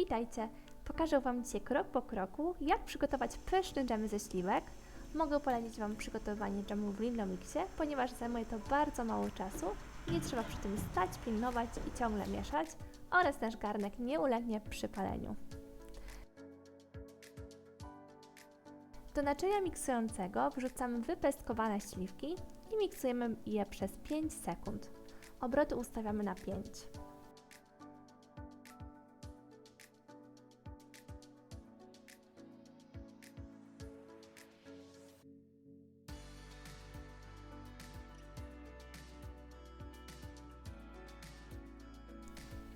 Witajcie! Pokażę Wam dzisiaj krok po kroku, jak przygotować pyszny dżem ze śliwek. Mogę polecić Wam przygotowanie dżemu w Lindomixie, ponieważ zajmuje to bardzo mało czasu. Nie trzeba przy tym stać, pilnować i ciągle mieszać oraz nasz garnek nie ulegnie przypaleniu. Do naczynia miksującego wrzucamy wypestkowane śliwki i miksujemy je przez 5 sekund. Obroty ustawiamy na 5.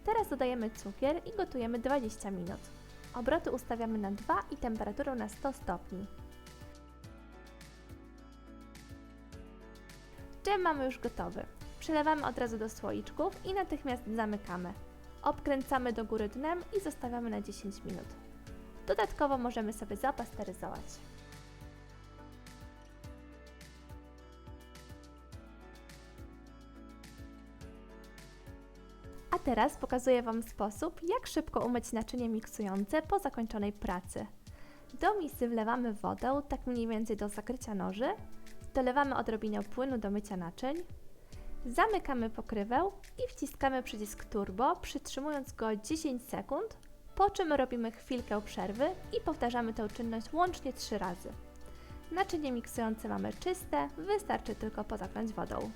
Teraz dodajemy cukier i gotujemy 20 minut. Obroty ustawiamy na 2 i temperaturę na 100 stopni. Dżem mamy już gotowy. Przelewamy od razu do słoiczków i natychmiast zamykamy. Obkręcamy do góry dnem i zostawiamy na 10 minut. Dodatkowo możemy sobie zapasteryzować. Teraz pokazuję Wam sposób, jak szybko umyć naczynie miksujące po zakończonej pracy. Do misy wlewamy wodę, tak mniej więcej do zakrycia noży, dolewamy odrobinę płynu do mycia naczyń, zamykamy pokrywę i wciskamy przycisk turbo, przytrzymując go 10 sekund, po czym robimy chwilkę przerwy i powtarzamy tę czynność łącznie 3 razy. Naczynie miksujące mamy czyste, wystarczy tylko pozaknąć wodą.